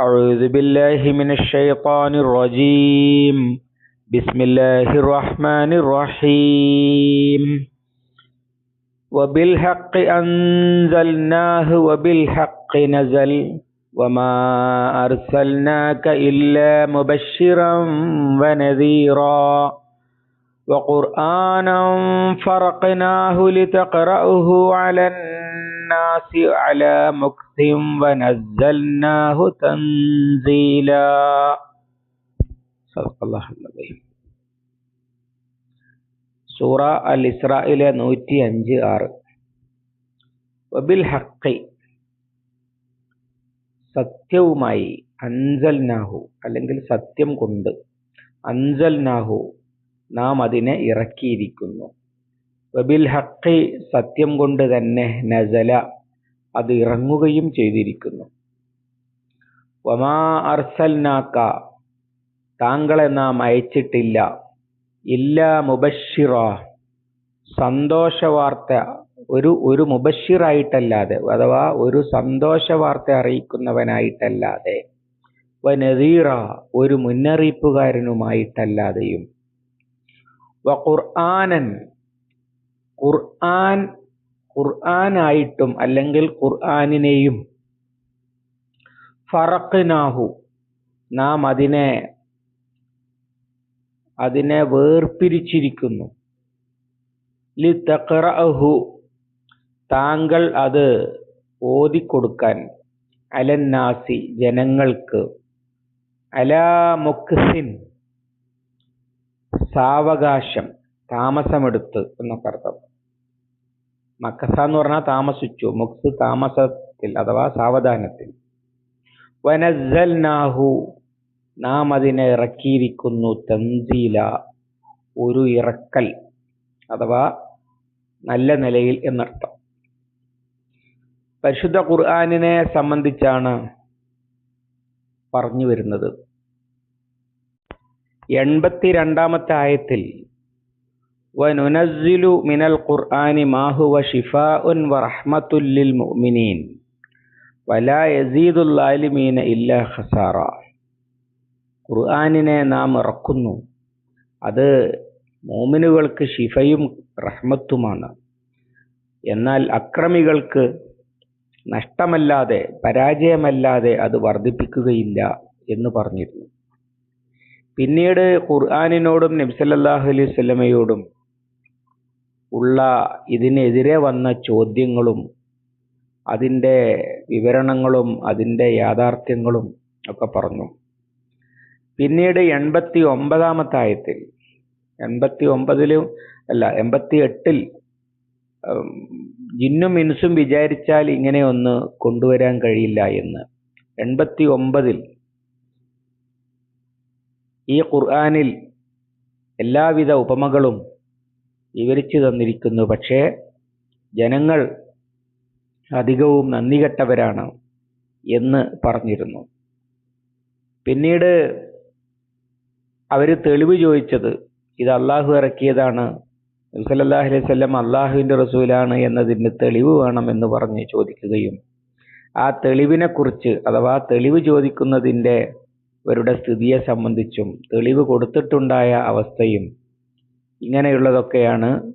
أعوذ بالله من الشيطان الرجيم. بسم الله الرحمن الرحيم. وبالحق أنزلناه وبالحق نزل وما أرسلناك إلا مبشرا ونذيرا. وقرآنا فرقناه لتقرأه على الناس على مكث ونزلناه تنزيلا صدق الله العظيم സൂറ അൽ ഇസ്രായിലെ നൂറ്റി അഞ്ച് ആറ് വബിൽ ഹക്കി സത്യവുമായി അൻസൽനാഹു അല്ലെങ്കിൽ സത്യം കൊണ്ട് അൻസൽനാഹു നാം അതിനെ ഇറക്കിയിരിക്കുന്നു വബിൽ ഹക്കി സത്യം കൊണ്ട് തന്നെ നസല അത് ഇറങ്ങുകയും ചെയ്തിരിക്കുന്നു. വമാ അർസൽനാക്ക താങ്കളെ നാം അയച്ചിട്ടില്ല. ഇല്ല മുബഷിറ സന്തോഷവാർത്ത ഒരു ഒരു മുബഷിറായിട്ടല്ലാതെ അഥവാ ഒരു സന്തോഷവാർത്ത അറിയിക്കുന്നവനായിട്ടല്ലാതെ വനദീറ ഒരു മുന്നറിയിപ്പുകാരനുമായിട്ടല്ലാതെയും വ ഖുർആനൻ ഖുർആൻ ഖുർആനായിട്ടും അല്ലെങ്കിൽ ഖുർആനിനെയും ഫറഖ്നാഹു. നാം അതിനെ അതിനെ വേർപിരിച്ചിരിക്കുന്നു. ലി തഖറഹു താങ്കൾ അത് ഓതിക്കൊടുക്കാൻ. അലന്നാസി ജനങ്ങൾക്ക്. അലാ മുക്സിൻ സാവകാശം താമസമെടുത്ത് എന്നൊക്കെ അർത്ഥം മക്കസ എന്ന് പറഞ്ഞാൽ താമസിച്ചു മുക്സ് താമസത്തിൽ അഥവാ സാവധാനത്തിൽ. വനസൽനാഹു നാം അതിനെ ഇറക്കിയിരിക്കുന്നു തൻസീല ഒരു ഇറക്കൽ അഥവാ നല്ല നിലയിൽ എന്നർത്ഥം. പരിശുദ്ധ ഖുർആാനിനെ സംബന്ധിച്ചാണ് പറഞ്ഞു വരുന്നത്. എൺപത്തി രണ്ടാമത്തെ ആയത്തിൽ വനുനസ്സിലു മിനൽ ഖുർആനി മാഹുവ ഷിഫാഉൻ വറഹ്മത്തുൽ ലിൽ മുഅ്മിനീൻ. വലാ യസീദുൽ ആലിമീന ഇല്ലാ ഖസാറ. ഖുർആനിനെ നാം ഇറക്കുന്നു. അത് മോമിനുകൾക്ക് ഷിഫയും റഹ്മത്തുമാണ്. എന്നാൽ അക്രമികൾക്ക് നഷ്ടമല്ലാതെ പരാജയമല്ലാതെ അത് വർദ്ധിപ്പിക്കുകയില്ല എന്ന് പറഞ്ഞിരുന്നു. പിന്നീട് ഖുർആാനിനോടും നബ്സല്ലാഹു അലൈഹി സ്വലമയോടും ഉള്ള ഇതിനെതിരെ വന്ന ചോദ്യങ്ങളും അതിന്റെ വിവരണങ്ങളും അതിന്റെ യാഥാർത്ഥ്യങ്ങളും ഒക്കെ പറഞ്ഞു. പിന്നീട് എൺപത്തി ഒമ്പതാമത്തെ ആയത്തിൽ എൺപത്തി ഒമ്പതിലും അല്ല എൺപത്തി എട്ടിൽ ജിന്നും മിൻസും വിചാരിച്ചാൽ ഇങ്ങനെ ഒന്ന് കൊണ്ടുവരാൻ കഴിയില്ല എന്ന്. എൺപത്തി ഒമ്പതിൽ ഈ ഖുർആാനിൽ എല്ലാവിധ ഉപമകളും വിവരിച്ചു തന്നിരിക്കുന്നു. പക്ഷേ ജനങ്ങൾ അധികവും നന്ദി കെട്ടവരാണ് എന്ന് പറഞ്ഞിരുന്നു. പിന്നീട് അവർ തെളിവ് ചോദിച്ചത് ഇത് അള്ളാഹു ഇറക്കിയതാണ്. സല്ലല്ലാഹു അലൈഹി വസല്ലം അള്ളാഹുവിന്റെ റസൂലാണ് എന്നതിന് തെളിവ് വേണം എന്ന് പറഞ്ഞ് ചോദിക്കുകയും ആ തെളിവിനെക്കുറിച്ച് അഥവാ തെളിവ് ചോദിക്കുന്നതിന്റെ അവരുടെ സ്ഥിതിയെ സംബന്ധിച്ചും തെളിവ് കൊടുത്തിട്ടുണ്ടായ അവസ്ഥയും ഇങ്ങനെയുള്ളതൊക്കെയാണ്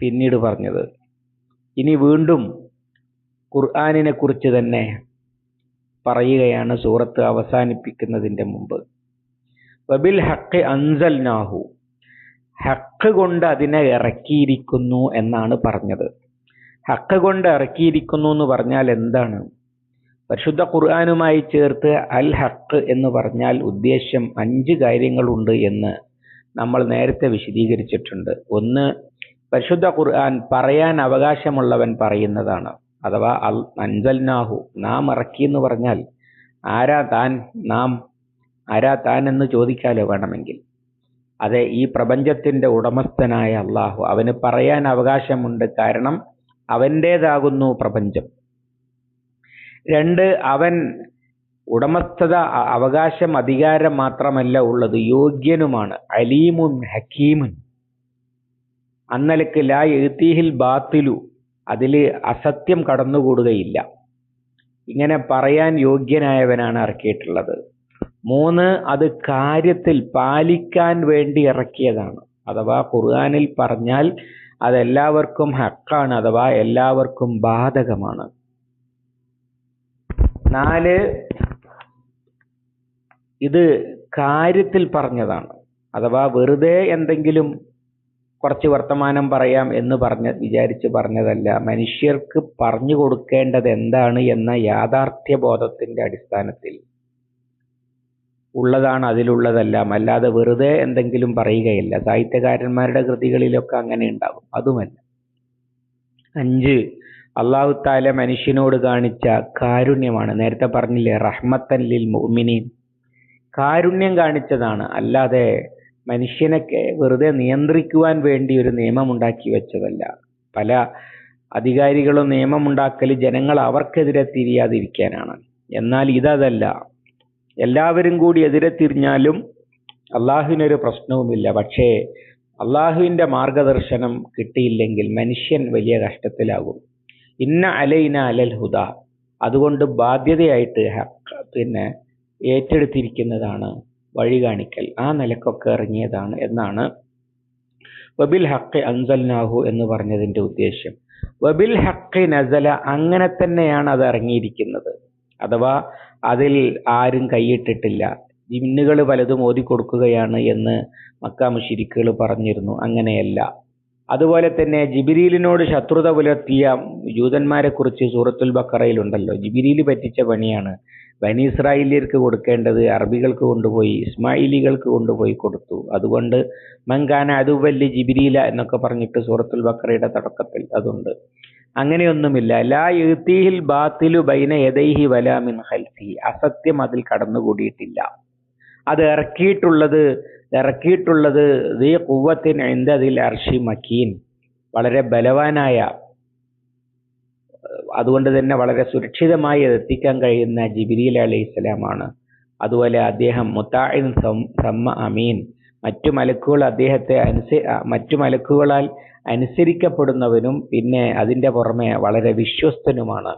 പിന്നീട് പറഞ്ഞത്. ഇനി വീണ്ടും ഖുർആാനിനെ കുറിച്ച് തന്നെ പറയുകയാണ് സൂറത്ത് അവസാനിപ്പിക്കുന്നതിന്റെ മുമ്പ്. വബിൽ ഹക്ക് അൻസൽ നാഹു ഹക്ക് കൊണ്ട് അതിനെ ഇറക്കിയിരിക്കുന്നു എന്നാണ് പറഞ്ഞത്. ഹക്ക് കൊണ്ട് ഇറക്കിയിരിക്കുന്നു എന്ന് പറഞ്ഞാൽ എന്താണ്? പരിശുദ്ധ ഖുർആാനുമായി ചേർത്ത് അൽ ഹക്ക് എന്ന് പറഞ്ഞാൽ ഉദ്ദേശ്യം അഞ്ച് കാര്യങ്ങളുണ്ട് എന്ന് നമ്മൾ നേരത്തെ വിശദീകരിച്ചിട്ടുണ്ട്. ഒന്ന് പരിശുദ്ധ ഖുർആൻ പറയാൻ അവകാശമുള്ളവൻ പറയുന്നതാണ്. അഥവാ അൽ അൻസൽനാഹു നാം ഇറക്കി എന്ന് പറഞ്ഞാൽ ആരാ താൻ? നാം ആരാ താൻ എന്ന് ചോദിക്കാലോ വേണമെങ്കിൽ. അതെ ഈ പ്രപഞ്ചത്തിന്റെ ഉടമസ്ഥനായ അള്ളാഹു അവന് പറയാൻ അവകാശമുണ്ട് കാരണം അവന്റേതാകുന്നു പ്രപഞ്ചം. രണ്ട് അവൻ ഉടമസ്ഥത അവകാശം അധികാരം മാത്രമല്ല ഉള്ളത്. യോഗ്യനുമാണ്. അലീമുൻ ഹക്കീമുൻ. അന്നലക്ക് ലാ എഴുത്തീഹിൽ ബാത്തിലു. അതിൽ അസത്യം കടന്നുകൂടുകയില്ല. ഇങ്ങനെ പറയാൻ യോഗ്യനായവനാണ് ഇറക്കിയിട്ടുള്ളത്. മൂന്ന് അത് കാര്യത്തിൽ പാലിക്കാൻ വേണ്ടി ഇറക്കിയതാണ്. അഥവാ ഖുർആാനിൽ പറഞ്ഞാൽ അതെല്ലാവർക്കും ഹക്കാണ് അഥവാ എല്ലാവർക്കും ബാധകമാണ്. നാല് ഇത് കാര്യത്തിൽ പറഞ്ഞതാണ്. അഥവാ വെറുതെ എന്തെങ്കിലും കുറച്ച് വർത്തമാനം പറയാം എന്ന് പറഞ്ഞ വിചാരിച്ച് പറഞ്ഞതല്ല. മനുഷ്യർക്ക് പറഞ്ഞു കൊടുക്കേണ്ടത് എന്താണ് എന്ന യാഥാർത്ഥ്യ ബോധത്തിന്റെ അടിസ്ഥാനത്തിൽ ഉള്ളതാണ് അതിലുള്ളതെല്ലാം. അല്ലാതെ വെറുതെ എന്തെങ്കിലും പറയുകയില്ല. സാഹിത്യകാരന്മാരുടെ കൃതികളിലൊക്കെ അങ്ങനെ ഉണ്ടാകും അതുമല്ല. അഞ്ച് അള്ളാഹു താല മനുഷ്യനോട് കാണിച്ച കാരുണ്യമാണ്. നേരത്തെ പറഞ്ഞില്ലേ റഹ്മത്തൻ ലിൽ മുഅ്മിനീൻ. കാരുണ്യം കാണിച്ചതാണ്. അല്ലാതെ മനുഷ്യനെ വെറുതെ നിയന്ത്രിക്കുവാൻ വേണ്ടി ഒരു നിയമം ഉണ്ടാക്കി വെച്ചതല്ല. പല അധികാരികളും നിയമമുണ്ടാക്കൽ ജനങ്ങൾ അവർക്കെതിരെ തിരിയാതിരിക്കാനാണ്. എന്നാൽ ഇതല്ല എല്ലാവരും കൂടി എതിരെ തിരിഞ്ഞാലും അള്ളാഹുവിനൊരു പ്രശ്നവുമില്ല. പക്ഷേ അള്ളാഹുവിന്റെ മാർഗദർശനം കിട്ടിയില്ലെങ്കിൽ മനുഷ്യൻ വലിയ കഷ്ടത്തിലാകും. ഇന്ന അലൈന അലൽ ഹുദ. അതുകൊണ്ട് ബാധ്യതയായിട്ട് പിന്നെ ഏറ്റെടുത്തിരിക്കുന്നതാണ് വഴി കാണിക്കൽ ആ നിലക്കൊക്കെ ഇറങ്ങിയതാണ് എന്നാണ് വബിൽ ഹക്ക് അൻസൽനാഹു എന്ന് പറഞ്ഞതിന്റെ ഉദ്ദേശ്യം. വബിൽ ഹക്ക് നസല അങ്ങനെ തന്നെയാണ് അത് ഇറങ്ങിയിരിക്കുന്നത്. അഥവാ അതിൽ ആരും കൈയിട്ടിട്ടില്ല. ജിന്നുകൾ പലതും ഓതിക്കൊടുക്കുകയാണ് എന്ന് മക്ക പറഞ്ഞിരുന്നു. അങ്ങനെയല്ല. അതുപോലെ തന്നെ ജിബിരിലിനോട് ശത്രുത പുലർത്തിയ ജൂതന്മാരെ കുറിച്ച് സൂറത്തുൽ ബക്കറയിലുണ്ടല്ലോ. ജിബിരിയിൽ പറ്റിച്ച പണിയാണ് ബനി ഇസ്രായേലിയർക്ക് കൊടുക്കേണ്ടത് അറബികൾക്ക് കൊണ്ടുപോയി ഇസ്മായിലികൾക്ക് കൊണ്ടുപോയി കൊടുത്തു. അതുകൊണ്ട് മങ്കാന അതുവല്ലി ജിബിരിയില എന്നൊക്കെ പറഞ്ഞിട്ട് സൂറത്തുൽ ബക്കറയുടെ തുടക്കത്തിൽ അതുണ്ട്. അങ്ങനെയൊന്നുമില്ല. ലാ യുത്തീഹിൽ ബാത്തിലു ബൈന യദൈഹി വലാമിൻ ഹൽഫി അസത്യം അതിൽ കടന്നുകൂടിയിട്ടില്ല. അത് ഇറക്കിയിട്ടുള്ളത് ഇറക്കിയിട്ടുള്ളത് ദീ കുവത്തിൻ അതിൽ അർഷി മക്കീൻ. വളരെ ബലവാനായ അതുകൊണ്ട് തന്നെ വളരെ സുരക്ഷിതമായി എത്തിക്കാൻ കഴിയുന്ന ജിബിരിയിൽ അലൈഹി ഇസ്ലാമാണ് അതുപോലെ അദ്ദേഹം മുത്തായിൻ സമ്മ അമീൻ. മറ്റു മലക്കുകൾ അദ്ദേഹത്തെ അനുസ മറ്റു മലക്കുകളാൽ അനുസരിക്കപ്പെടുന്നവനും പിന്നെ അതിന്റെ പുറമെ വളരെ വിശ്വസ്തനുമാണ്.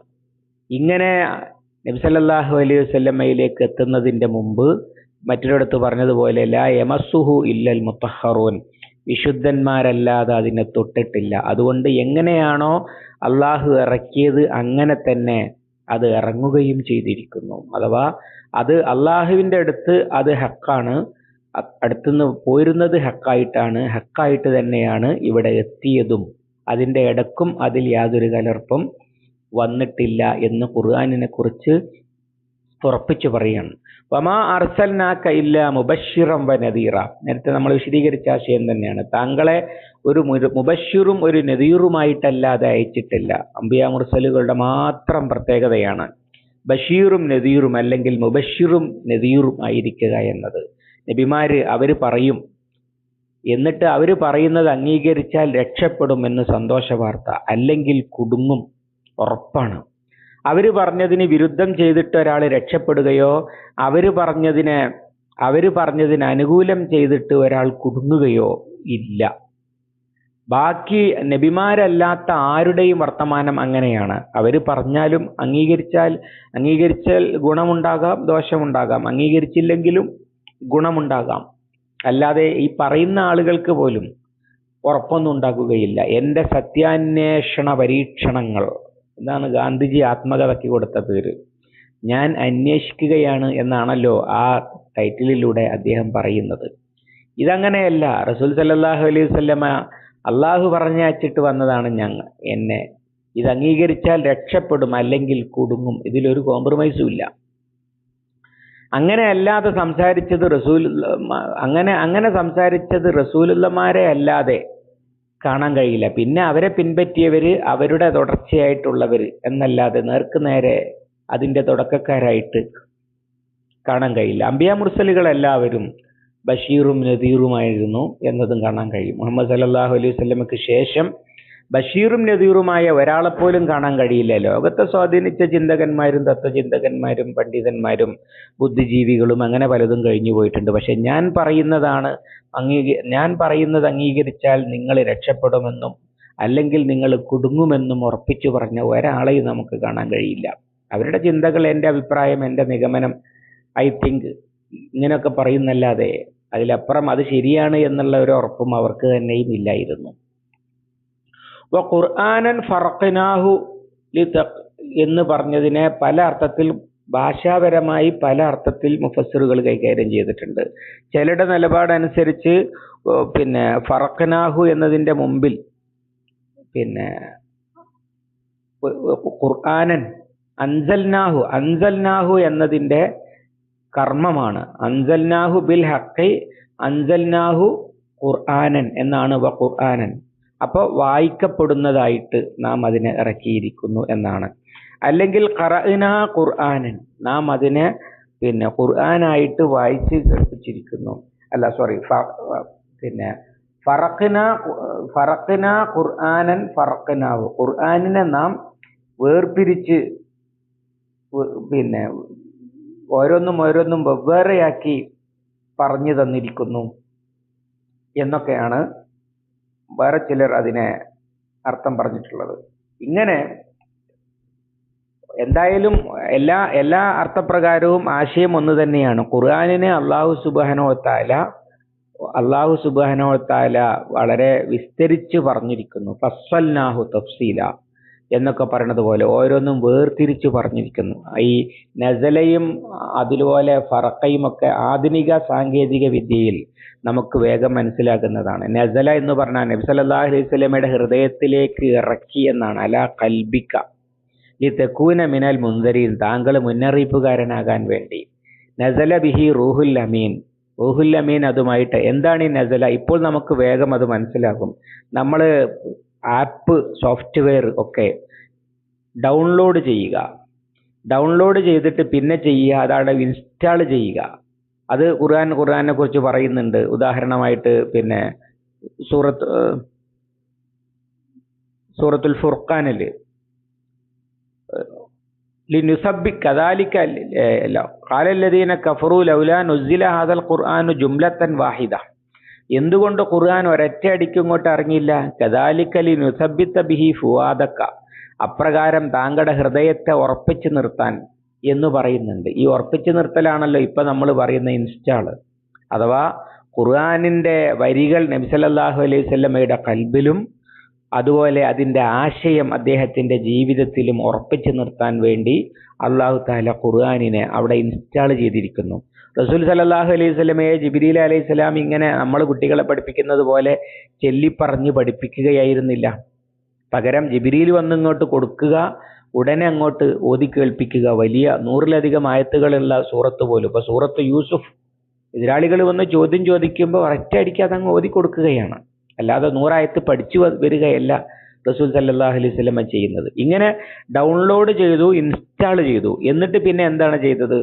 ഇങ്ങനെ നബ്സല്ലാഹു അലൈഹി വസല്ലമയിലേക്ക് എത്തുന്നതിന്റെ മുമ്പ് മറ്റൊരിടത്ത് പറഞ്ഞതുപോലെ ലാ യമസുഹു ഇല്ലൽ മുത്തഹറൂൻ. വിശുദ്ധന്മാരല്ലാതെ അതിനെ തൊട്ടിട്ടില്ല. അതുകൊണ്ട് എങ്ങനെയാണോ അള്ളാഹു ഇറക്കിയത് അങ്ങനെ തന്നെ അത് ഇറങ്ങുകയും ചെയ്തിരിക്കുന്നു. അഥവാ അത് അള്ളാഹുവിന്റെ അടുത്ത് അത് ഹക്കാണ് അടുത്തുനിന്ന് പോരുന്നത് ഹക്കായിട്ടാണ് ഹക്കായിട്ട് തന്നെയാണ് ഇവിടെ എത്തിയതും അതിന്റെ ഇടക്കും അതിൽ യാതൊരു കലർപ്പും വന്നിട്ടില്ല എന്ന് ഖുർആാനിനെ കുറിച്ച് ഉറപ്പിച്ചു പറയുകയാണ് വമാ അർസൽനാക്ക ഇല്ല മുബഷിറം വ നദീറ. നേരത്തെ നമ്മൾ വിശദീകരിച്ച ആശയം തന്നെയാണ്. താങ്കളെ ഒരു മുബഷിറും ഒരു നദീറുമായിട്ടല്ലാതെ അയച്ചിട്ടില്ല. അമ്പിയാ മുർസലുകളുടെ മാത്രം പ്രത്യേകതയാണ് ബഷീറും നദീറും അല്ലെങ്കിൽ മുബഷിറും നദീറും ആയിരിക്കുക എന്നത്. നബിമാര് അവർ പറയും. എന്നിട്ട് അവർ പറയുന്നത് അംഗീകരിച്ചാൽ രക്ഷപ്പെടും എന്ന് സന്തോഷ വാർത്ത അല്ലെങ്കിൽ കുടുങ്ങും. ഉറപ്പാണ്. അവർ പറഞ്ഞതിന് വിരുദ്ധം ചെയ്തിട്ട് ഒരാൾ രക്ഷപ്പെടുകയോ അവർ പറഞ്ഞതിന് അവർ പറഞ്ഞതിന് അനുകൂലം ചെയ്തിട്ട് ഒരാൾ കുടുങ്ങുകയോ ഇല്ല. ബാക്കി നബിമാരല്ലാത്ത ആരുടെയും വർത്തമാനം അങ്ങനെയാണ്. അവർ പറഞ്ഞാലും അംഗീകരിച്ചാൽ അംഗീകരിച്ചാൽ ഗുണമുണ്ടാകാം ദോഷമുണ്ടാകാം. അംഗീകരിച്ചില്ലെങ്കിലും ഗുണമുണ്ടാകാം. അല്ലാതെ ഈ പറയുന്ന ആളുകൾക്ക് പോലും ഉറപ്പൊന്നും ഉണ്ടാക്കുകയില്ല എന്റെ സത്യാന്വേഷണ പരീക്ഷണങ്ങൾ ഇതാണ് ഗാന്ധിജി ആത്മകഥയ്ക്ക് കൊടുത്ത പേര്. ഞാൻ അന്വേഷിക്കുകയാണ് എന്നാണല്ലോ ആ ടൈറ്റിലിലൂടെ അദ്ദേഹം പറയുന്നത്. ഇതങ്ങനെയല്ല റസൂൽ സല്ലല്ലാഹു അലൈഹി വസല്ലമ അള്ളാഹു പറഞ്ഞയച്ചിട്ട് വന്നതാണ് ഞങ്ങൾ എന്നെ. ഇത് അംഗീകരിച്ചാൽ രക്ഷപ്പെടും അല്ലെങ്കിൽ കുടുങ്ങും. ഇതിലൊരു കോംപ്രമൈസും ഇല്ല. അങ്ങനെ അല്ലാതെ സംസാരിച്ചത് റസൂൽ അങ്ങനെ അങ്ങനെ സംസാരിച്ചത് റസൂലുള്ളമാരെ അല്ലാതെ കാണാൻ കഴിയില്ല. പിന്നെ അവരെ പിൻപറ്റിയവർ അവരുടെ തുടർച്ചയായിട്ടുള്ളവർ എന്നല്ലാതെ നേർക്ക് നേരെ അതിന്റെ തുടക്കക്കാരായിട്ട് കാണാൻ കഴിയില്ല. അംബിയ മുർസലുകൾ എല്ലാവരും ബഷീറും നദീറുമായിരുന്നു എന്നതും കാണാൻ കഴിയും. മുഹമ്മദ് സല്ലല്ലാഹു അലൈഹി വസല്ലമക്ക് ശേഷം ബഷീറും നദീറുമായ ഒരാളെപ്പോലും കാണാൻ കഴിയില്ല. ലോകത്തെ സ്വാധീനിച്ച ചിന്തകന്മാരും തത്വചിന്തകന്മാരും പണ്ഡിതന്മാരും ബുദ്ധിജീവികളും അങ്ങനെ പലതും കഴിഞ്ഞു പോയിട്ടുണ്ട്. പക്ഷെ ഞാൻ പറയുന്നതാണ് അംഗീക ഞാൻ പറയുന്നത് അംഗീകരിച്ചാൽ നിങ്ങൾ രക്ഷപ്പെടുമെന്നും അല്ലെങ്കിൽ നിങ്ങൾ കുടുങ്ങുമെന്നും ഉറപ്പിച്ചു പറഞ്ഞ ഒരാളെയും നമുക്ക് കാണാൻ കഴിയില്ല. അവരുടെ ചിന്തകൾ എന്റെ അഭിപ്രായം എന്റെ നിഗമനം ഐ തിങ്ക് ഇങ്ങനെയൊക്കെ പറയുന്നല്ലാതെ അതിലപ്പുറം അത് ശരിയാണ് എന്നുള്ള ഒരു ഉറപ്പും അവർക്ക് തന്നെയും ഇല്ലായിരുന്നു. ഖുർആനൻ ഫർഖിനാഹു എന്ന് പറഞ്ഞതിനെ പല അർത്ഥത്തിൽ ഭാഷാപരമായി പല അർത്ഥത്തിൽ മുഫസ്സിറുകൾ കൈകാര്യം ചെയ്തിട്ടുണ്ട്. ചിലരുടെ നിലപാടനുസരിച്ച് പിന്നെ ഫറഖനാഹു എന്നതിന്റെ മുമ്പിൽ പിന്നെ ഖുർആാനൻ അൻസൽനാഹു അൻസൽനാഹു എന്നതിന്റെ കർമ്മമാണ്. അൻസൽനാഹു ബിൽ ഹഖി അൻസൽനാഹു ഖുർആാനൻ എന്നാണ് വ ഖുർആനൻ. അപ്പോൾ വായിക്കപ്പെടുന്നതായിട്ട് നാം അതിനെ ഇറക്കിയിരിക്കുന്നു എന്നാണ്. അല്ലെങ്കിൽ ഖറഅന ഖുർആാനൻ നാം അതിനെ പിന്നെ ഖുർആനായിട്ട് വായിച്ച് കേൾപ്പിച്ചിരിക്കുന്നു. അല്ല സോറി പിന്നെ ഫറഖന ഫറഖന ഖുർആാനൻ ഫറഖനാവ്. ഖുർആാനിനെ നാം വേർപിരിച്ച് പിന്നെ ഓരോന്നും ഓരോന്നും വെവ്വേറെയാക്കി പറഞ്ഞു തന്നിരിക്കുന്നു എന്നൊക്കെയാണ് വേറെ ചിലർ അതിനെ അർത്ഥം പറഞ്ഞിട്ടുള്ളത്. ഇങ്ങനെ എന്തായാലും എല്ലാ എല്ലാ അർത്ഥപ്രകാരവും ആശയം ഒന്ന് തന്നെയാണ്. ഖുർആാനിനെ അള്ളാഹു സുബാനോത്താല അള്ളാഹു സുബാനോത്താല വളരെ വിസ്തരിച്ച് പറഞ്ഞിരിക്കുന്നു. ഫസ്വൽനാഹു തഫ്സീല. എന്നൊക്കെ പറയുന്നത് പോലെ ഓരോന്നും വേർതിരിച്ച് പറഞ്ഞിരിക്കുന്നു. ഈ നസലയും അതുപോലെ ഫറക്കയും ഒക്കെ ആധുനിക സാങ്കേതിക വിദ്യയിൽ നമുക്ക് വേഗം മനസ്സിലാക്കുന്നതാണ് നസല എന്ന് പറഞ്ഞാൽ നബി സല്ലല്ലാഹു അലൈഹി വസല്ലമയുടെ ഹൃദയത്തിലേക്ക് ഇറക്കി എന്നാണ്. അല കൽബിക്ക ഈ തെക്കൂന മിനൽ മുന്തരീൻ താങ്കൾ മുന്നറിയിപ്പുകാരനാകാൻ വേണ്ടി. നസല ബിഹി റൂഹുൽ അമീൻ. റൂഹുൽ അമീൻ അതുമായിട്ട് എന്താണ് ഈ നസല? ഇപ്പോൾ നമുക്ക് വേഗം അത് മനസ്സിലാകും. നമ്മൾ ആപ്പ് സോഫ്റ്റ്വെയർ ഒക്കെ ഡൗൺലോഡ് ചെയ്യുക. ഡൗൺലോഡ് ചെയ്തിട്ട് പിന്നെ ചെയ്യുക അതാണ് ഇൻസ്റ്റാൾ ചെയ്യുക. അത് ഖുർആൻ ഖുർആനെ കുറിച്ച് പറയുന്നുണ്ട്. ഉദാഹരണമായിട്ട് പിന്നെ സൂറത്ത് സൂറത്തുൽ ഫുർഖാനിൽ ലിനുസബി കദാലിക്ക കഫറു ലൗല നുസില ഹാദൽ ഖുർആാനു ജുംലത്തൻ വാഹിദ. എന്തുകൊണ്ട് ഖുർആൻ ഒരൊറ്റ അടിക്ക് ഇങ്ങോട്ട് ഇറങ്ങിയില്ല? കദാലിക്കലി നുസബിത്ത ബിഹി ഫുവാദക്ക. അപ്രകാരം താങ്കളുടെ ഹൃദയത്തെ ഉറപ്പിച്ചു നിർത്താൻ എന്ന് പറയുന്നുണ്ട്. ഈ ഉറപ്പിച്ചു നിർത്തലാണല്ലോ ഇപ്പൊ നമ്മൾ പറയുന്ന ഇൻസ്റ്റാൾ അഥവാ ഖുർആനിന്റെ വരികൾ നബി സല്ലല്ലാഹു അലൈഹി വസല്ലമയുടെ കൽബിലും അതുപോലെ അതിന്റെ ആശയം അദ്ദേഹത്തിന്റെ ജീവിതത്തിലും ഉറപ്പിച്ചു നിർത്താൻ വേണ്ടി അള്ളാഹു താല ഖുർആനിനെ അവിടെ ഇൻസ്റ്റാൾ ചെയ്തിരിക്കുന്നു. റസൂൽ സല്ലല്ലാഹു അലൈഹി സ്വലമയെ ജിബിരിൽ അലൈഹി സ്വലാം ഇങ്ങനെ നമ്മൾ കുട്ടികളെ പഠിപ്പിക്കുന്നത് പോലെ ചെല്ലിപ്പറഞ്ഞ് പഠിപ്പിക്കുകയായിരുന്നില്ല. പകരം ജിബിരിയിൽ വന്ന് ഇങ്ങോട്ട് കൊടുക്കുക ഉടനെ അങ്ങോട്ട് ഓതി കേൾപ്പിക്കുക. വലിയ നൂറിലധികം ആയത്തുകളുള്ള സൂറത്ത് പോലും. ഇപ്പൊ സൂറത്ത് യൂസുഫ് എതിരാളികൾ വന്ന് ചോദ്യം ചോദിക്കുമ്പോൾ ഒറ്റയടിക്ക് അതങ്ങ് ഓതി കൊടുക്കുകയാണ്. അല്ലാതെ നൂറായത്ത് പഠിച്ചു വരികയല്ല റസൂൽ സല്ലാഹു അലൈഹി സ്വലമ ചെയ്യുന്നത്. ഇങ്ങനെ ഡൗൺലോഡ് ചെയ്തു ഇൻസ്റ്റാൾ ചെയ്തു. എന്നിട്ട് പിന്നെ എന്താണ് ചെയ്തത്?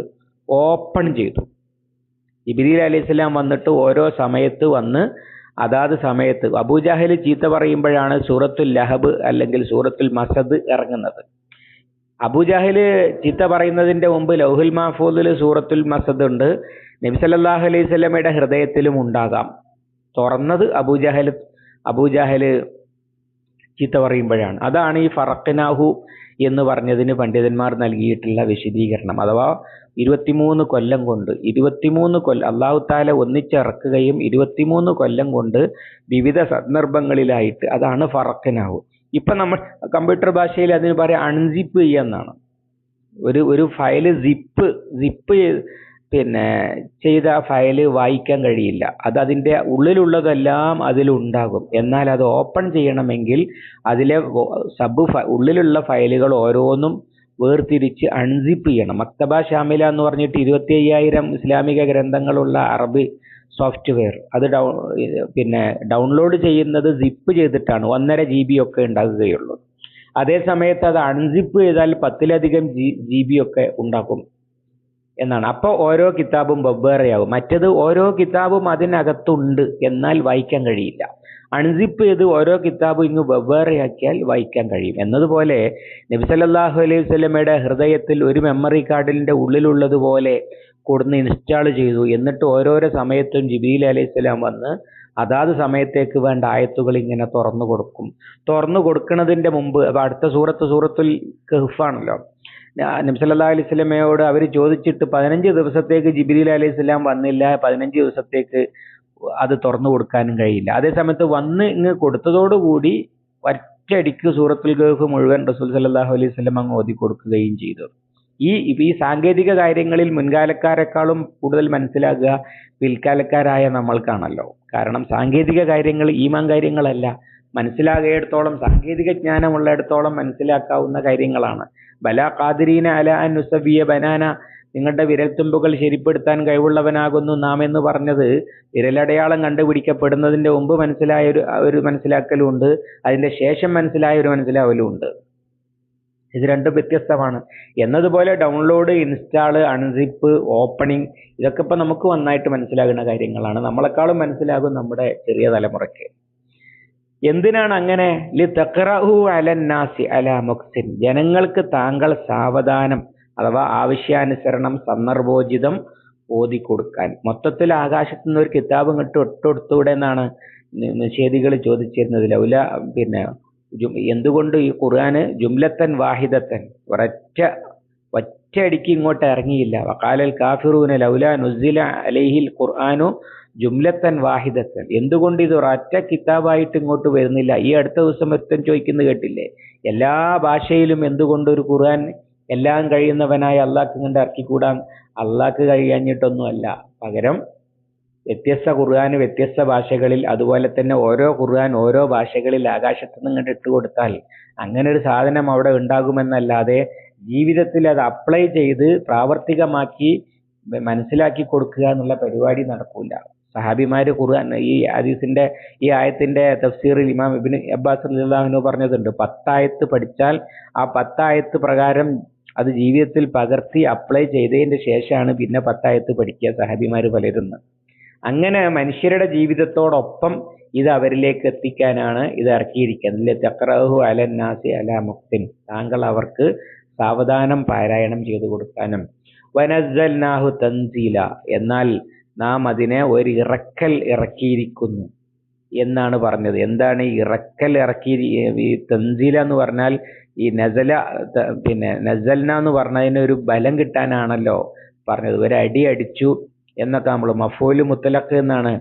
ഓപ്പൺ ചെയ്തു. ഇബിരിൽ അലി ഇസ്ലാം വന്നിട്ട് ഓരോ സമയത്ത് വന്ന് അതാത് സമയത്ത് അബൂജാഹിൽ ചീത്ത പറയുമ്പോഴാണ് സൂറത്തുൽ ലഹബ് അല്ലെങ്കിൽ സൂറത്തുൽ മസദ് ഇറങ്ങുന്നത്. അബൂജാഹിൽ ചീത്ത പറയുന്നതിന്റെ മുമ്പ് ലൗഹുൽ മഹഫൂദിൽ സൂറത്തുൽ മസദ് ഉണ്ട്. നബി സല്ലല്ലാഹു അലൈഹി സ്വലമയുടെ ഹൃദയത്തിലും ഉണ്ടാകാം. തുറന്നത് അബൂജഹൽ അബൂജഹൽ ചീത്ത പറയുമ്പോഴാണ്. അതാണ് ഈ ഫറഖ്നാഹു എന്ന് പറഞ്ഞതിന് പണ്ഡിതന്മാർ നൽകിയിട്ടുള്ള വിശദീകരണം. അഥവാ ഇരുപത്തിമൂന്ന് കൊല്ലം കൊണ്ട് ഇരുപത്തിമൂന്ന് കൊല്ലം അള്ളാഹു താല ഒന്നിച്ചിറക്കുകയും ഇരുപത്തിമൂന്ന് കൊല്ലം കൊണ്ട് വിവിധ സന്ദർഭങ്ങളിലായിട്ട് അതാണ് ഫറക്കനാവ്. ഇപ്പൊ നമ്മൾ കമ്പ്യൂട്ടർ ഭാഷയിൽ അതിന് പറയാം അൺസിപ്പ് ചെയ്യാന്നാണ്. ഒരു ഒരു ഫയൽ സിപ്പ് സിപ്പ് പിന്നെ ചെയ്ത ഫയൽ വായിക്കാൻ കഴിയില്ല. അത് അതിന്റെ ഉള്ളിലുള്ളതെല്ലാം അതിലുണ്ടാകും. എന്നാൽ അത് ഓപ്പൺ ചെയ്യണമെങ്കിൽ അതിലെ സബ് ഉള്ളിലുള്ള ഫയലുകൾ ഓരോന്നും വേർതിരിച്ച് അൺസിപ്പ് ചെയ്യണം. മക്തബ ഷാമില എന്ന് പറഞ്ഞിട്ട് ഇരുപത്തി അയ്യായിരം ഇസ്ലാമിക ഗ്രന്ഥങ്ങളുള്ള അറബി സോഫ്റ്റ്വെയർ. അത് ഡൗ പിന്നെ ഡൗൺലോഡ് ചെയ്യുന്നത് സിപ്പ് ചെയ്തിട്ടാണ്. ഒന്നര ജി ബി ഒക്കെ ഉണ്ടാകുകയുള്ളൂ. അതേ സമയത്ത് അത് അൺസിപ്പ് ചെയ്താൽ പത്തിലധികം ജി ജി ബി ഒക്കെ ഉണ്ടാക്കും എന്നാണ്. അപ്പോൾ ഓരോ കിതാബും വെവ്വേറെയാവും മറ്റത് ഓരോ കിതാബും അതിനകത്തുണ്ട് എന്നാൽ വായിക്കാൻ കഴിയില്ല. അൺസിപ്പ് ചെയ്ത് ഓരോ കിതാബും ഇങ്ങ് വെവ്വേറെയാക്കിയാൽ വായിക്കാൻ കഴിയും. എന്നതുപോലെ നബി സല്ലല്ലാഹു അലൈഹി വസല്ലമയുടെ ഹൃദയത്തിൽ ഒരു മെമ്മറി കാർഡിന്റെ ഉള്ളിലുള്ളതുപോലെ കൊടുന്ന് ഇൻസ്റ്റാൾ ചെയ്തു. എന്നിട്ട് ഓരോരോ സമയത്തും ജിബീൽ അലൈഹി സ്വലാം വന്ന് അതാത് സമയത്തേക്ക് വേണ്ട ആയത്തുകൾ ഇങ്ങനെ തുറന്നു കൊടുക്കും. തുറന്നു കൊടുക്കുന്നതിന്റെ മുമ്പ് അപ്പൊ അടുത്ത സൂറത്ത് സൂറത്തുൽ കഹ്ഫാണല്ലോ. നബ്സല്ലാ അലൈഹി സ്വലമയോട് അവർ ചോദിച്ചിട്ട് പതിനഞ്ച് ദിവസത്തേക്ക് ജിബ്രീൽ അലൈഹി സ്വലാം വന്നില്ല പതിനഞ്ച് ദിവസത്തേക്ക് അത് തുറന്നു കൊടുക്കാനും കഴിയില്ല. അതേ സമയത്ത് വന്ന് ഇങ്ങ് കൊടുത്തതോടുകൂടി ഒറ്റയടിക്ക് സൂറത്തുൽ ഗൾഫ് മുഴുവൻ റസൂൽ സല്ലാഹു അലൈഹി സ്വലം അങ്ങ് ഓതി കൊടുക്കുകയും ചെയ്തു. ഈ ഈ സാങ്കേതിക കാര്യങ്ങളിൽ മുൻകാലക്കാരെക്കാളും കൂടുതൽ മനസ്സിലാക്കുക പിൽക്കാലക്കാരായ നമ്മൾക്കാണല്ലോ കാരണം സാങ്കേതിക കാര്യങ്ങൾ ഈമാൻ കാര്യങ്ങളല്ല. മനസ്സിലാകിയിടത്തോളം സാങ്കേതിക ജ്ഞാനമുള്ളിടത്തോളം മനസ്സിലാക്കാവുന്ന കാര്യങ്ങളാണ്. ബല ഖാദിരീന അല അൻ ബനാന. നിങ്ങളുടെ വിരൽത്തുമ്പുകൾ ശരിപ്പെടുത്താൻ കഴിവുള്ളവനാകുന്നു നാം എന്ന് പറഞ്ഞത് വിരലടയാളം കണ്ടുപിടിക്കപ്പെടുന്നതിന്റെ മുമ്പ് മനസ്സിലായ ഒരു ഒരു മനസ്സിലാക്കലും ഉണ്ട് അതിന്റെ ശേഷം മനസ്സിലായ ഒരു മനസ്സിലാവലും ഉണ്ട് ഇത് രണ്ടും വ്യത്യസ്തമാണ്. എന്നതുപോലെ ഡൗൺലോഡ് ഇൻസ്റ്റാൾ അൺസിപ്പ് ഓപ്പണിംഗ് ഇതൊക്കെ ഇപ്പൊ നമുക്ക് നന്നായിട്ട് മനസ്സിലാകുന്ന കാര്യങ്ങളാണ്. നമ്മളെക്കാളും മനസ്സിലാകും നമ്മുടെ ചെറിയ തലമുറയ്ക്ക്. എന്തിനാണ് അങ്ങനെ? ലി അലന്നാസി അല മുക്സിൻ ജനങ്ങൾക്ക് താങ്കൾ സാവധാനം അഥവാ ആവശ്യാനുസരണം സന്ദർഭോചിതം ഓതി കൊടുക്കാൻ മൊത്തത്തിൽ ആകാശത്തു നിന്ന് ഒരു കിതാബ് ഇങ്ങോട്ട് ഒട്ടൊടുത്തൂടെ എന്നാണ് നിഷേധികൾ ചോദിച്ചിരുന്നത്. ലൗല പിന്നെ എന്തുകൊണ്ട് ഈ ഖുർആന് ജുംലത്തൻ വാഹിദത്തൻ? ഒരൊറ്റ ഒറ്റയടിക്ക് ഇങ്ങോട്ട് ഇറങ്ങിയില്ല. വക്കാലൽ കാഫിറൂന ലൗല നുസില അലൈഹിൽ ഖുർആാനു ജുംലത്തൻ വാഹിദത്തൻ. എന്തുകൊണ്ട് ഇത് ഒരൊറ്റ കിതാബായിട്ട് ഇങ്ങോട്ട് വരുന്നില്ല? ഈ അടുത്ത ദിവസം ഒരുത്തൻ ചോദിക്കുന്നത് കേട്ടില്ലേ? എല്ലാ ഭാഷയിലും എന്തുകൊണ്ട് ഒരു ഖുർആൻ എല്ലാം കഴിയുന്നവനായ അള്ളാഹ്ക്ക് കണ്ട് ഇറക്കിക്കൂടാൻ? അള്ളാഹ്ക്ക് കഴിയാഞ്ഞിട്ടൊന്നുമല്ല. പകരം വ്യത്യസ്ത ഖുർആന് വ്യത്യസ്ത ഭാഷകളിൽ അതുപോലെ തന്നെ ഓരോ ഖുർആൻ ഓരോ ഭാഷകളിൽ ആകാശത്ത് നിന്ന് ഇങ്ങോട്ട് ഇട്ട് കൊടുത്താൽ അങ്ങനെ ഒരു സാധനം അവിടെ ഉണ്ടാകുമെന്നല്ലാതെ ജീവിതത്തിൽ അത് അപ്ലൈ ചെയ്ത് പ്രാവർത്തികമാക്കി മനസ്സിലാക്കി കൊടുക്കുക എന്നുള്ള പരിപാടി നടക്കൂല. സഹാബിമാര് ഖുർആൻ ഈ ഹദീസിന്റെ ഈ ആയത്തിന്റെ തഫ്സീറിൽ ഇമാം ഇബിൻ അബ്ബാസ് അള്ളാഹുനു പറഞ്ഞതുണ്ട് പത്തായത്ത് പഠിച്ചാൽ ആ പത്തായത്ത് പ്രകാരം അത് ജീവിതത്തിൽ പകർത്തി അപ്ലൈ ചെയ്തതിന്റെ ശേഷമാണ് പിന്നെ പത്തായത്ത് പഠിക്കുക സഹാബിമാർ പലരുന്ന്. അങ്ങനെ മനുഷ്യരുടെ ജീവിതത്തോടൊപ്പം ഇത് അവരിലേക്ക് എത്തിക്കാനാണ് ഇത് ഇറക്കിയിരിക്കുന്നത്. ചക്രഹു അലന്നാസി അല മുക്തിൻ താങ്കൾ അവർക്ക് സാവധാനം പാരായണം ചെയ്തു കൊടുക്കാനും. വനസ്സൽനാഹു തൻസീല. എന്നാൽ നാം അതിനെ ഒരു ഇറക്കൽ ഇറക്കിയിരിക്കുന്നു എന്നാണ് പറഞ്ഞത്. എന്താണ് ഈ ഇറക്കൽ ഇറക്കി ഈ തൻസീല എന്ന് പറഞ്ഞാൽ ഈ നസല പിന്നെ നസൽന എന്ന് പറഞ്ഞതിന് ഒരു ബലം കിട്ടാനാണല്ലോ പറഞ്ഞത്. ഒരു അടി അടിച്ചു എന്നൊക്കെ നമ്മൾ മഫൂൽ മുത്തലക്ക് എന്നാണ്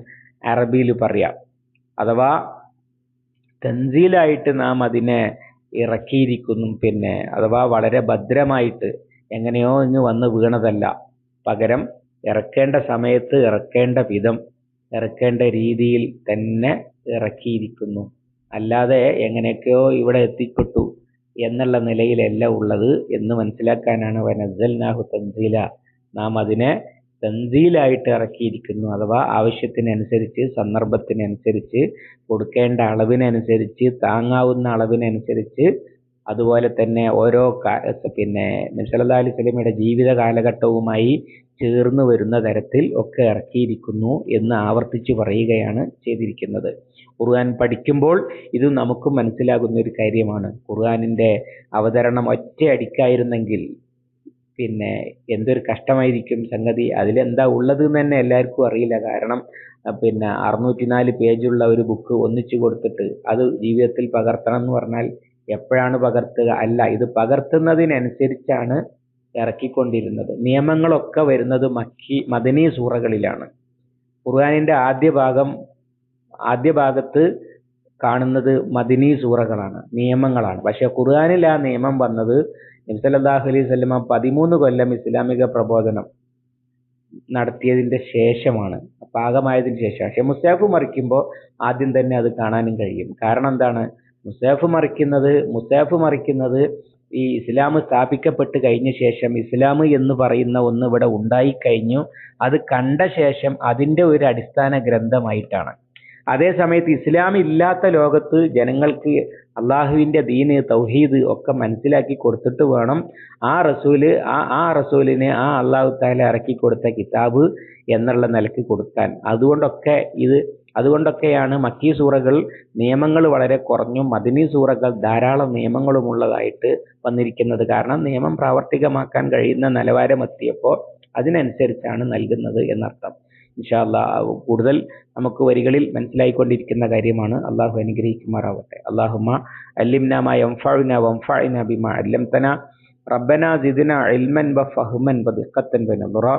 അറബിയിൽ പറയാം. അഥവാ തൻസീലായിട്ട് നാം അതിനെ ഇറക്കിയിരിക്കുന്നു പിന്നെ അഥവാ വളരെ ഭദ്രമായിട്ട് എങ്ങനെയോ ഇങ്ങ് വന്ന് വീണതല്ല. പകരം ഇറക്കേണ്ട സമയത്ത് ഇറക്കേണ്ട വിധം ഇറക്കേണ്ട രീതിയിൽ തന്നെ ഇറക്കിയിരിക്കുന്നു. അല്ലാതെ എങ്ങനെയൊക്കെയോ ഇവിടെ എത്തിപ്പെട്ടു എന്നുള്ള നിലയിലല്ല ഉള്ളത് എന്ന് മനസ്സിലാക്കാനാണ് വനസ്സൽനാഹു തൻസീല. നാം അതിനെ തൻസീലായിട്ട് ഇറക്കിയിരിക്കുന്നു. അഥവാ ആവശ്യത്തിനനുസരിച്ച് സന്ദർഭത്തിനനുസരിച്ച് കൊടുക്കേണ്ട അളവിനനുസരിച്ച് താങ്ങാവുന്ന അളവിനനുസരിച്ച് അതുപോലെ തന്നെ ഓരോ പിന്നെ നബ്സല്ലാ അലൈഹി സ്വലമിയുടെ ജീവിത കാലഘട്ടവുമായി ചേർന്ന് വരുന്ന തരത്തിൽ ഒക്കെ ഇറക്കിയിരിക്കുന്നു എന്ന് ആവർത്തിച്ച് പറയുകയാണ് ചെയ്തിരിക്കുന്നത്. ഖുർആൻ പഠിക്കുമ്പോൾ ഇത് നമുക്ക് മനസ്സിലാകുന്ന ഒരു കാര്യമാണ്. ഖുർആനിന്റെ അവതരണം ഒറ്റയടിക്കായിരുന്നെങ്കിൽ പിന്നെ എന്തൊരു കഷ്ടമായിരിക്കും സംഗതി. അതിലെന്താ ഉള്ളത് എന്ന് തന്നെ എല്ലാവർക്കും അറിയില്ല. കാരണം പിന്നെ അറുന്നൂറ്റി നാല് പേജുള്ള ഒരു ബുക്ക് ഒന്നിച്ചു കൊടുത്തിട്ട് അത് ജീവിതത്തിൽ പകർത്തണം എന്ന് പറഞ്ഞാൽ എപ്പോഴാണ് പകർത്തുക? അല്ല ഇത് പകർത്തുന്നതിനനുസരിച്ചാണ് ഇറക്കിക്കൊണ്ടിരുന്നത്. നിയമങ്ങളൊക്കെ വരുന്നത് മക്കി മദനീ സൂറകളിലാണ്. ഖുർആാനിന്റെ ആദ്യ ഭാഗം ആദ്യ ഭാഗത്ത് കാണുന്നത് മദിനി സൂറകളാണ് നിയമങ്ങളാണ്. പക്ഷെ ഖുർആാനിൽ ആ നിയമം വന്നത് നബ്സല്ലാഹു അലൈഹി സ്വലമ പതിമൂന്ന് കൊല്ലം ഇസ്ലാമിക പ്രബോധനം നടത്തിയതിന്റെ ശേഷമാണ്. പാകമായതിനു ശേഷം. പക്ഷെ മുസ്താഫ് മറിക്കുമ്പോൾ ആദ്യം തന്നെ അത് കാണാനും കഴിയും. കാരണം എന്താണ്? മുസാഫ് മറിക്കുന്നത് മുസാഫ് മറിക്കുന്നത് ഈ ഇസ്ലാം സ്ഥാപിക്കപ്പെട്ട് കഴിഞ്ഞ ശേഷം ഇസ്ലാം എന്ന് പറയുന്ന ഒന്ന് ഇവിടെ ഉണ്ടായിക്കഴിഞ്ഞു. അത് കണ്ട ശേഷം അതിന്റെ ഒരു അടിസ്ഥാന ഗ്രന്ഥമായിട്ടാണ്. അതേ സമയത്ത് ഇസ്ലാം ഇല്ലാത്ത ലോകത്ത് ജനങ്ങൾക്ക് അള്ളാഹുവിന്റെ ദീന് തൗഹീദ് ഒക്കെ മനസ്സിലാക്കി കൊടുത്തിട്ട് വേണം ആ റസൂൽ ആ ആ റസൂലിനെ ആ അള്ളാഹു താല ഇറക്കി കൊടുത്ത കിതാബ് എന്നുള്ള നിലയ്ക്ക് കൊടുക്കാൻ. അതുകൊണ്ടൊക്കെ ഇത് അതുകൊണ്ടൊക്കെയാണ് മക്കി സൂറകൾ നിയമങ്ങൾ വളരെ കുറഞ്ഞും മദിനി സൂറകൾ ധാരാളം നിയമങ്ങളും ഉള്ളതായിട്ട് വന്നിരിക്കുന്നത്. കാരണം നിയമം പ്രാവർത്തികമാക്കാൻ കഴിയുന്ന നിലവാരം എത്തിയപ്പോൾ അതിനനുസരിച്ചാണ് നൽകുന്നത് എന്നർത്ഥം. ഇൻഷാല്ല കൂടുതൽ നമുക്ക് വരികളിൽ മനസ്സിലായിക്കൊണ്ടിരിക്കുന്ന കാര്യമാണ്. അള്ളാഹു അനുഗ്രഹിക്കുമാറാവട്ടെ. അള്ളാഹുമ അല്ലിംനാമ എംഫാഴുന വംഫാഴിന ബിമ അല്ലംതന. റബ്ബന ജിദിന ഇൽമൻ വ ഫഹ്മൻ വ ദിഖത്തൻ വ